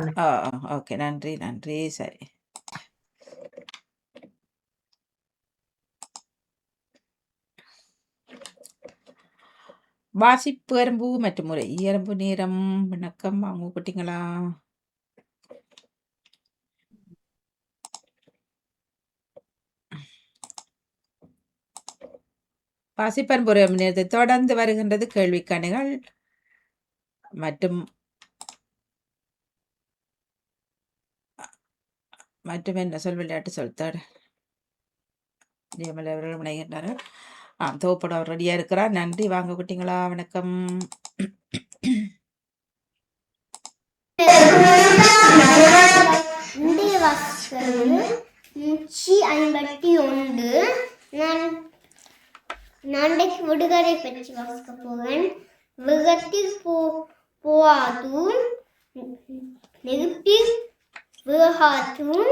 தானே ஆ ஓகே. நன்றி நன்றி. சரி. வாசிப்பு எறும்பு மற்றும் முறை. எறும்பு நேரம் வணக்கம். அவங்க போட்டிங்களா வாசிப்பன்புற நேரத்தை தொடர்ந்து வருகின்றது கேள்விக்கணிகள் மற்றும் மற்றும் என்ன சொல் விளையாட்டு சொல்த்தார் ஜெயமலை அவர்கள் முனைகின்றார்கள் ஆ தோப்பட அவர் ரெடியாக இருக்கிறார் நன்றி வாங்க குட்டிங்களா வணக்கம் நூற்றி ஐம்பத்தி ஒன்று நான் நாளைக்கு விடுகதை பற்றி வாசிக்க போவேன் விகத்தில் போ போவாதும் நெருப்பில் விகாத்தும்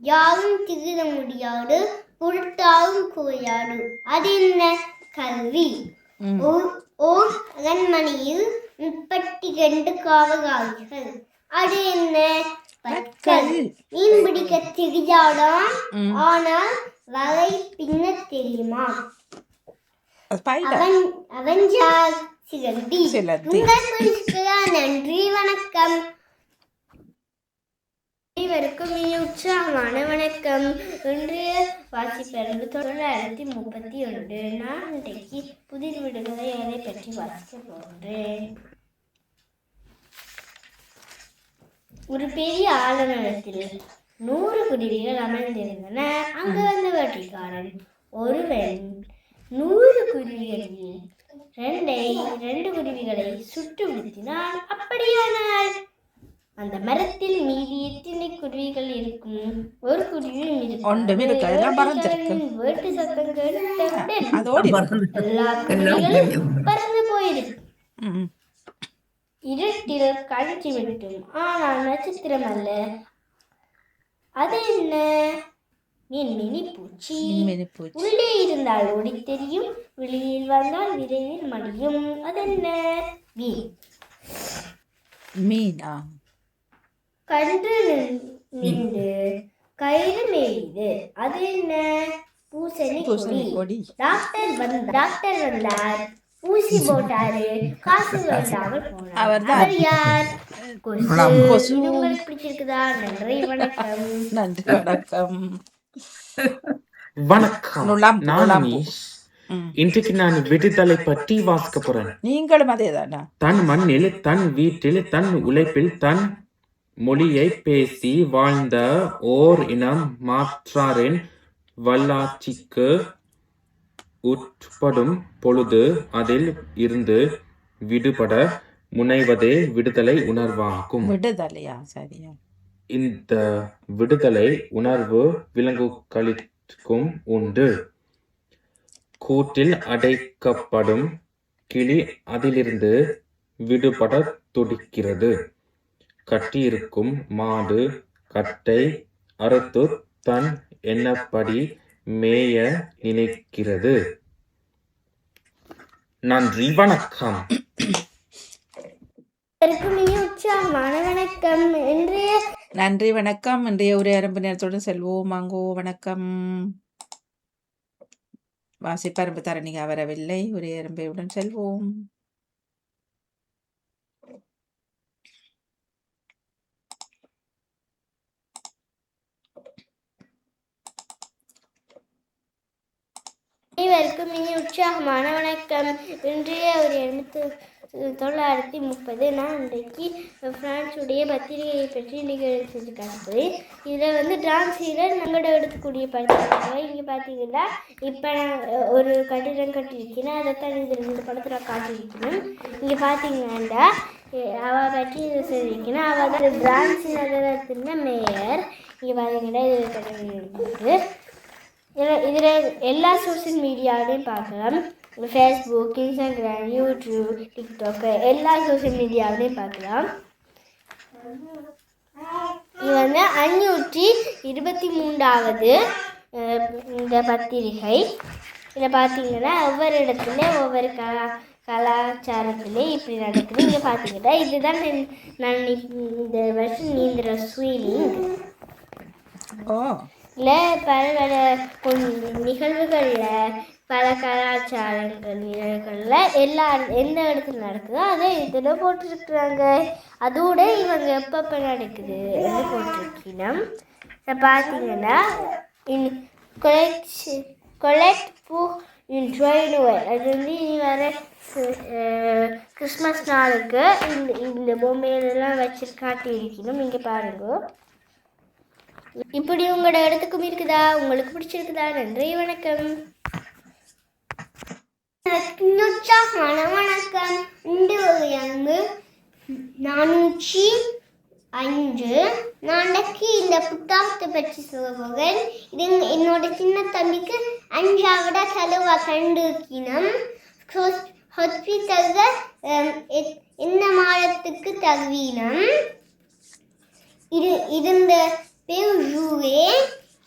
யாரும் திருட முடியாது பொருட்டாவும் குறையாது அது என்ன கல்வி. ஓர் அரண்மனையில் முப்பத்தி ரெண்டு காவலாளிகள். அது என்ன? பற்கள். மீன் பிடிக்க தெரியாதான். ஆனால் வலை பின்ன தெரியுமா? அவன் அவன் யார் சிலந்தி. நன்றி வணக்கம். அனைவருக்கும் இனி உற்சாகமான வணக்கம் இன்றைய வாசிப்பிறகு தொள்ளாயிரத்தி முப்பத்தி ஒன்று. நான் இன்றைக்கு புதிர் விடுதலை அதை பற்றி வாசிக்க போகிறேன் ஒரு பெரிய ஆலமரத்தில் நூறு குருவிகள் அமர்ந்திருந்தன அங்கு வந்த வட்டிக்காரன் ஒருவன் நூறு குருவிகளில் ரெண்டை ரெண்டு குருவிகளை சுட்டு வீழ்த்தினான் அப்படியானால் அந்த மரத்தில் மீதி எத்தனை குருவிகள் இருக்கும். ஒரு குருவியும் இருக்கும். வேட்டு சத்தம் கேட்டவுடன் பறந்து போயிருக்கு இருட்டில் கழிச்சு விட்டும். ஆனால் நட்சத்திரம் அல்ல. அது என்ன? மின்மினி பூச்சி மின்மினி பூச்சி உள்ளே இருந்தால் ஓடி தெரியும். வெளியில் வந்தால் விரைவில் மடியும். அது என்ன? மீன். மீனா? கன்று நின்று கயிறு மேயுது. அது என்ன? பூசணி கொடி. கொடி. டாக்டர் வந்த டாக்டர் வந்தார். ஊசி போட்டாரு. காசு வேண்டாமல் போனார். அவர் யார்? கொசு. உங்களுக்கு பிடிச்சிருக்குதா? நன்றி வணக்கம். நன்றி வணக்கம். வணக்கம். நான். இன்றைக்கு நான் விடுதலை பற்றி வாசிக்க போறேன். நீங்களும் அதே தானா தன் மண்ணில் தன் வீட்டில் தன் உழைப்பில் தன் மொழியை பேசி வாழ்ந்த ஓர் இனம் மாற்றாரின் வல்லாட்சிக்கு உட்படும் பொழுது அதில் இருந்து விடுபட முனைவதே விடுதலை உணர்வாகும். விடுதலையா? சரியா. இந்த விடுதலை உணர்வு விலங்குகளுக்கும் உண்டு. கூட்டில் அடைக்கப்படும் கிளி அதிலிருந்து விடுபட துடிக்கிறது. கட்டியிருக்கும் மாடு கட்டை அறுத்து தன் எண்ணப்படி மேய நினைக்கிறது. நன்றி வணக்கம். வணக்கம் இன்றைய நன்றி வணக்கம். இன்றைய ஒரு அரம்பு நேரத்துடன் செல்வோம். வாங்கோ வணக்கம். வாசிப்பரம்பு தரணிகா வரவில்லை. ஒரு எறும்பையுடன் செல்வோம். அனைவருக்கும் இனி உற்சாகமான வணக்கம். இன்றைய ஒரு எழுநூத்து தொள்ளாயிரத்தி முப்பது நான் இன்றைக்கு பிரான்ஸுடைய பத்திரிகையை பற்றி நிகழ்ச்சி செஞ்சு காட்டுறேன் இதில் வந்து டான்ஸ் ஹீரர் எடுக்கக்கூடிய படத்தில் இங்கே பார்த்தீங்கன்னா இப்போ நான் ஒரு கட்டிடம் கட்டியிருக்கேன். அதைத்தான் இதில் இந்த படத்தில் காட்டியிருக்கணும் இங்கே பார்த்தீங்கன்னா அவள் பற்றி இதை சொல்லியிருக்கேன். அவள் தான் பிரான்ஸ் நகரத்தின் மேயர். இங்கே பார்த்தீங்கன்னா இது கட்டிடம் இதில் இதில் எல்லா சோஷியல் மீடியாவிலையும் பார்க்கலாம். ஃபேஸ்புக் இன்ஸ்டாகிராம் யூடியூப் டிக்டாக்கு எல்லா சோஷியல் மீடியாவிலையும் பார்க்கலாம். இது வந்து அஞ்சூற்றி இருபத்தி மூன்றாவது இந்த பத்திரிகை. இதில் பார்த்தீங்கன்னா ஒவ்வொரு இடத்துலையும் ஒவ்வொரு க கலாச்சாரத்திலே இப்படி நடக்குது. இங்கே பார்த்தீங்கன்னா இதுதான் நான் இந்த வருஷம் நீந்துற ஸ்வீலிங் ஓ. பல பல கொஞ்சம் நிகழ்வுகளில் பல கலாச்சாரங்கள் நிகழ்வுகளில் எல்லா எந்த இடத்துல நடக்குதோ அதை இதில் போட்டிருக்கிறாங்க. அதோட இவங்க எப்பப்போ நடக்குது என்று போட்டிருக்கணும் இப்போ பார்த்தீங்கன்னா இன் கொலெக்ட் கொலெக்ட் பூ இன் ட்ரைனுவர் அது வந்து இனி வர கிறிஸ்மஸ் நாளுக்கு இந்த இந்த பொம்மையிலலாம் வச்சு காட்டியிருக்கணும் இங்கே பாருங்கள் இப்படி உங்களோட இடத்துக்கும் இருக்குதா? உங்களுக்கு பிடிச்சிருக்குதா? நன்றி வணக்கம். வணக்கம். இந்த வகையாங்க நானூற்றி அஞ்சு நாளைக்கு இந்த புத்தகத்தை பற்றி சொல்ல போகிறேன். இது என்னோட சின்ன தம்பிக்கு அஞ்சாவிட செலவா கண்டுக்கினம் ஹாஸ்பிட்டலில் என்ன மாதத்துக்கு தருவீனம் இது இருந்த பேர் ஜூவே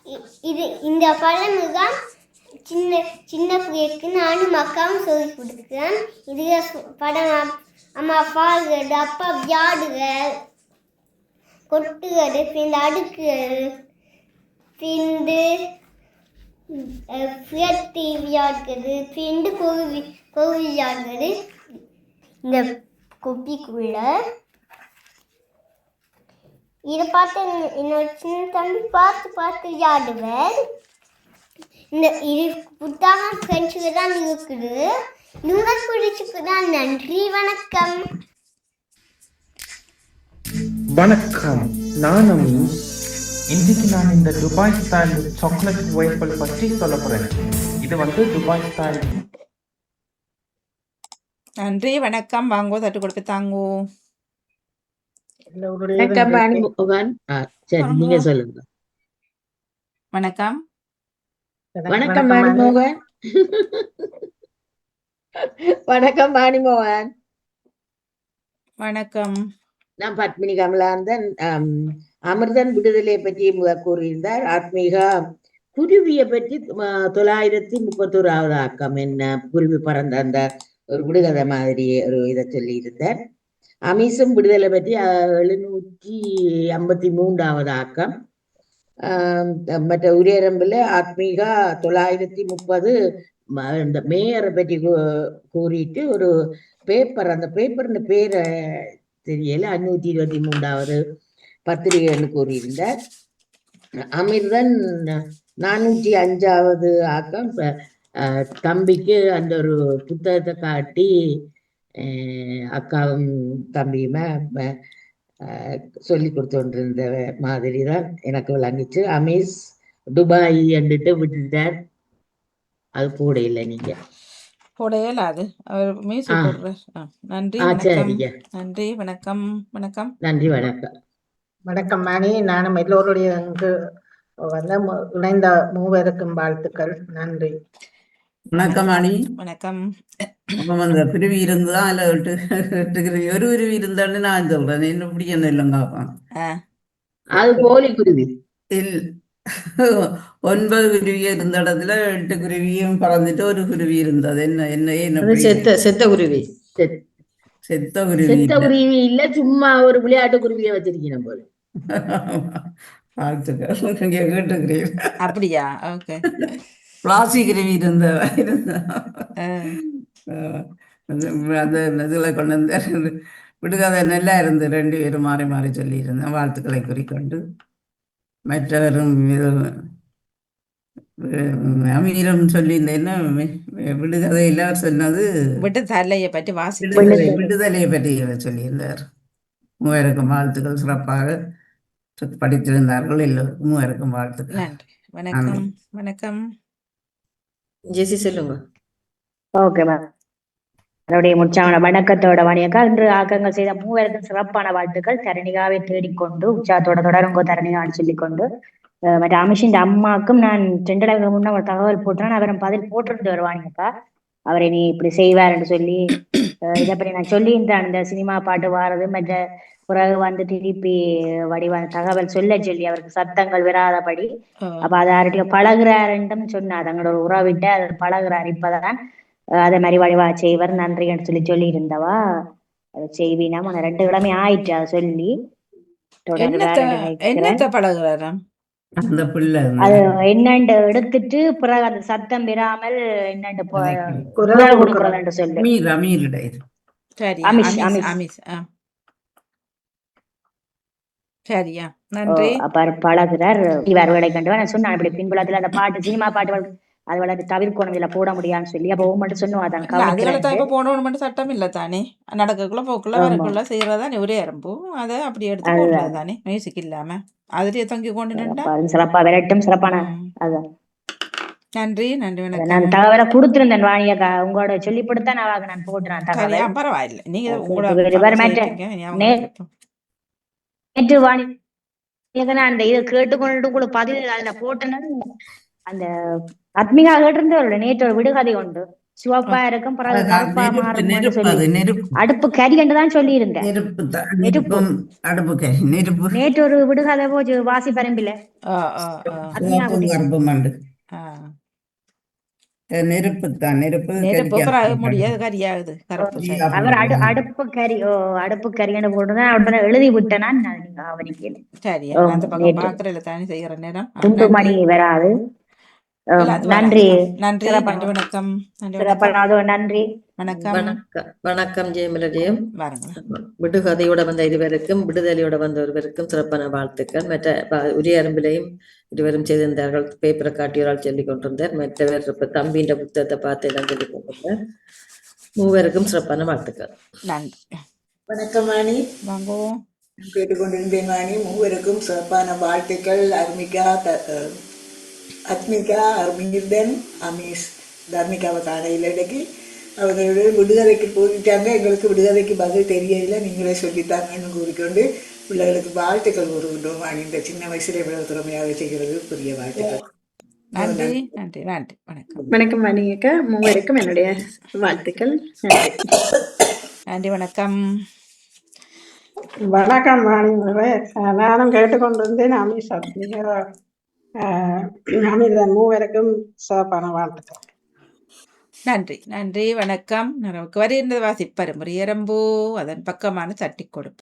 இ- இது இந்த பழம் தான் சின்ன சின்ன பிள்ளைக்கு நானும் அக்காவும் சொல்லி கொடுக்குறேன். இது படம் அம்மா பாடுறது அப்பா விளையாடுகள் கொட்டுகிறது பின் அடுக்குகள் பிந்து புயத்தி விளையாடுறது பிண்டு கோவி கோவி விளையாடுறது. இந்த கொப்பிக்குள்ள இதை பார்த்து என்- என்னோட சின்ன தம்பி பார்த்து பார்த்து விளையாடுவேன் இந்த இது புத்தகம் ஃப்ரெண்ட்ஸுக்கு தான் இருக்குது. உங்களுக்கு பிடிச்சிருக்குதா நன்றி வணக்கம். வணக்கம். நான் அமி இன்றைக்கு நான் இந்த துபாய் ஸ்டைல் சாக்லேட் வேஃபல் பற்றி சொல்ல போறேன். இது வந்து துபாய் ஸ்டைல் நன்றி வணக்கம். வாங்கோ தட்டு கொடுத்து தாங்கோ வணக்கம் பாணி மோகன் ஆ, சரி நீங்க சொல்லுங்க. வணக்கம். வணக்கம் பாணி மோகன் வணக்கம் பாணி மோகன் வணக்கம். நான் பத்மினி கமலாந்தன் அமிர்தன் விடுதலை பற்றி கூறியிருந்தார். ஆத்மீகா குருவியை பற்றி தொள்ளாயிரத்தி முப்பத்தோராவது ஆக்கம் என்ன? குருவி பறந்த அந்த ஒரு விடுகதை மாதிரி ஒரு இதை சொல்லி இருந்தார் அமீசும் விடுதலை பற்றி எழுநூற்றி ஐம்பத்தி மூன்றாவது ஆக்கம் மற்ற உரியரம்பில் ஆத்மீகா தொள்ளாயிரத்தி முப்பது இந்த மேயரை பற்றி கூறிட்டு ஒரு பேப்பர் அந்த பேப்பர்னு பேரை தெரியல அஞ்சூற்றி இருபத்தி மூன்றாவது பத்திரிகைன்னு கூறியிருந்தார் அமிர்தன் நானூற்றி அஞ்சாவது ஆக்கம் தம்பிக்கு அந்த ஒரு புத்தகத்தை காட்டி அக்காவும் தம்பியுமே சொல்லி கொடுத்துருந்த மாதிரி தான் எனக்கு விளங்கிச்சு. அமீஸ் துபாய் என்றுட்டு விட்டுட்டார். அது கூட இல்லை நீங்க. போடையல அது. அவர் மியூசிக். போடுறார். நன்றி வணக்கம். நன்றி வணக்கம் வணக்கம். நன்றி வணக்கம். வணக்கம் மணி. நானும் எல்லோருடைய அங்கு வந்த இணைந்த மூவருக்கும் வாழ்த்துக்கள். நன்றி. வணக்கம் அணி வணக்கம். அப்போ அந்த பிரிவி இருந்துதான் அதுல எட்டு எட்டுக்குருவி ஒரு உருவி இருந்தான்னு நான் சொல்றேன். என்ன இப்படி என்ன இல்லைங்க அது போலி குருவி இல் ஒன்பது குருவி இருந்த இடத்துல எட்டு குருவியும் பறந்துட்டு ஒரு குருவி இருந்தது. என்ன என்ன என்ன செத்த செத்த குருவி. செத்த குருவி செத்த குருவி இல்ல சும்மா ஒரு விளையாட்டு குருவியை வச்சிருக்கீங்க போல. வாழ்த்துக்கள் நீங்க அப்படியா? ஓகே. பிளாஸ்டிக் குருவி இருந்த இருந்த. அது இதில் கொண்டு வந்து விடுகதை நல்லா இருந்து ரெண்டு பேரும் மாறி மாறி சொல்லியிருந்தேன் வாழ்த்துக்களை குறிக்கொண்டு. மற்றவரும் அமீரம் சொல்லியிருந்தேன்னா விடுகதையில் அவர் சொன்னது விட்டு தலையை பற்றி விடுதலை விடுதலையை பற்றி சொல்லியிருந்தார். மூவருக்கும் வாழ்த்துக்கள் சிறப்பாக படித்திருந்தார்கள் எல்லோருக்கும் மூவருக்கும் வாழ்த்துக்கள். நன்றி. வணக்கம் வணக்கம். ஜெசி சொல்லுங்க. ஓகே மேம் அதனுடைய உற்சாகமான வணக்கத்தோட வணியக்கா. இன்று ஆக்கங்கள் செய்த மூவருக்கும் சிறப்பான வாழ்த்துக்கள். தரணிகாவை தேடிக்கொண்டு உற்சாகத்தோட தொடருங்கோ தரணிகான்னு சொல்லிக்கொண்டு. மற்ற அமிஷின் அம்மாக்கும் நான் ரெண்டு நாளுக்கு முன்ன ஒரு தகவல் போட்டேன் அவரும் பதில் போட்டிருந்து வருவானுங்கக்கா அவரை நீ இப்படி செய்வாருன்னு சொல்லி இதை பற்றி நான் சொல்லியிருந்தேன் இந்த சினிமா பாட்டு வாரது மற்ற பிறகு வந்து திருப்பி வடிவான தகவல் சொல்ல சொல்லி அவருக்கு சத்தங்கள் வராதபடி அப்ப அதை யார்கிட்டயும் பழகுறாருன்னும் சொன்னா தங்களோட உறவிட்ட அது பழகுறாரு. இப்பதான் அதே மாதிரி வழிவா செய்வர் நன்றின்னு சொல்லி சொல்லி இருந்தவா அது செய்வினா ஆனா ரெண்டு கிழமை ஆயிட்டு அதை சொல்லி. அந்த பிள்ளை. அது என்னண்டு எடுத்துட்டு பிறகு அந்த சத்தம் பெறாமல் என்னண்டு. குரல் குரல் கொடுக்குறது கொடுக்கறதுன்னு சொல்லு இது சரி அமிஷ், அமிஸ் அமிஸ். அமிஸ் ஆ சரியா. நன்றி. அப்ப பழகுறார் வேலை கண்டு நான் சொன்னான் இப்படி பின்புலத்துல அந்த பாட்டு சினிமா பாட்டு அது வளர்த்து தவிர்க்கணும் இதுல போட முடியாதுன்னு சொல்லி. அப்ப மட்டும் சொன்னோம் அதான் கவனிக்கிறேன் இப்ப போடணும் மட்டும் சட்டம் இல்ல தானே. நடக்கக்குள்ள போக்குள்ள. வரக்குள்ள செய்யறதானே ஒரே அரும்பு. அதை அப்படி எடுத்து தானே மியூசிக் இல்லாம. அதுலயே தொங்கி கொண்டு சிறப்பா விரட்டும் சிறப்பான. அதான். நன்றி நன்றி நான் வணக்கம். தகவலை கொடுத்திருந்தேன் வாணியக்கா உங்களோட சொல்லிப்படுத்தான் நான் நான் போட்டுறேன் சரியா தகவல் பரவாயில்ல. நீங்க உங்களோட நேற்று வாணி நான் அந்த இதை கேட்டுக்கொண்டு உங்களுக்கு பதில் அதுல போட்டேன்னு அந்த அத்மிகா கேட்டிருந்தவரோட நேற்று ஒரு விடுகதை உண்டு. சிவப்பா இருக்கும் அடுப்பு கறி என்று தான் சொல்லி இருந்தேன் அடுப்பு கறி நெருப்பு. நேற்று ஒரு விடுகதை போச்சு வாசி பரம்பில ஆ, ஆ, ஆ, அத்மிகா சிவப்பும் குட்டி கருப்பும் மண்டு ஆ. நெருப்பு தான் நெருப்பு நெருப்பு முடியாது கரியாகுது கருப்பு சரி. அவர் அடுப்பு கறி ஓ அடுப்பு கறின்னு போட்டுதான் உடனே எழுதி விட்டேனா நான் நீங்க அவனிக்கல நான் அந்த பக்கம். பாக்குறதுல தானே செய்யற நேரம் நன்றி. மணி வராது நன்றி. நன்றி. நன்றி வணக்கம். நன்றி வணக்கம். வணக்கம். ஜெயமலஜெயம் வாருங்க விடுகதையோட வந்த இருவருக்கும் விடுதலையோட வந்த ஒருவருக்கும் சிறப்பான வாழ்த்துக்கள். மற்ற உரிய அரும்பிலையும் இருவரும் செய்திருந்தார்கள். பேப்பரை காட்டியோரால் சொல்லிக் கொண்டிருந்தார். மற்றவர் இப்ப தம்பின்ற புத்தகத்தை பார்த்து எல்லாம் சொல்லிக் கொண்டிருந்தார். மூவருக்கும் சிறப்பான வாழ்த்துக்கள். நன்றி. வணக்கம் வாணி. வாங்குவோம் கேட்டுக்கொண்டிருந்தேன் வாணி. மூவருக்கும் சிறப்பான வாழ்த்துக்கள். அர்மிகா அத்மிகா அர்மிர்தன் அமீஸ் தர்மிகாவை காண இல்லைக்கு அவர்களுடைய விடுதலைக்கு போயிட்டாங்க எங்களுக்கு விடுதலைக்கு பதில் தெரியல நீங்களே சொல்லித்தாங்கன்னு கூறிக்கொண்டு பிள்ளைகளுக்கு வாழ்த்துக்கள் கூறுகின்றோம் வாணி இந்த சின்ன வயசுல இவ்வளவு திறமையாக செய்கிறது பெரிய வாழ்த்துக்கள் நன்றி நன்றி நன்றி வணக்கம் வணக்கம் மணியக்கா மூவருக்கும் என்னுடைய வாழ்த்துக்கள் நன்றி நன்றி வணக்கம் வணக்கம் வாணிமவே நானும் கேட்டுக்கொண்டிருந்தேன் அமீஷ் மிக அமிர்தன் மூவருக்கும் சிறப்பான வாழ்த்துக்கள். நன்றி நன்றி வணக்கம். நமக்கு வருகின்றது வாசிப்பரும் எறும்பு அதன் பக்கமான தட்டி கொடுப்பு.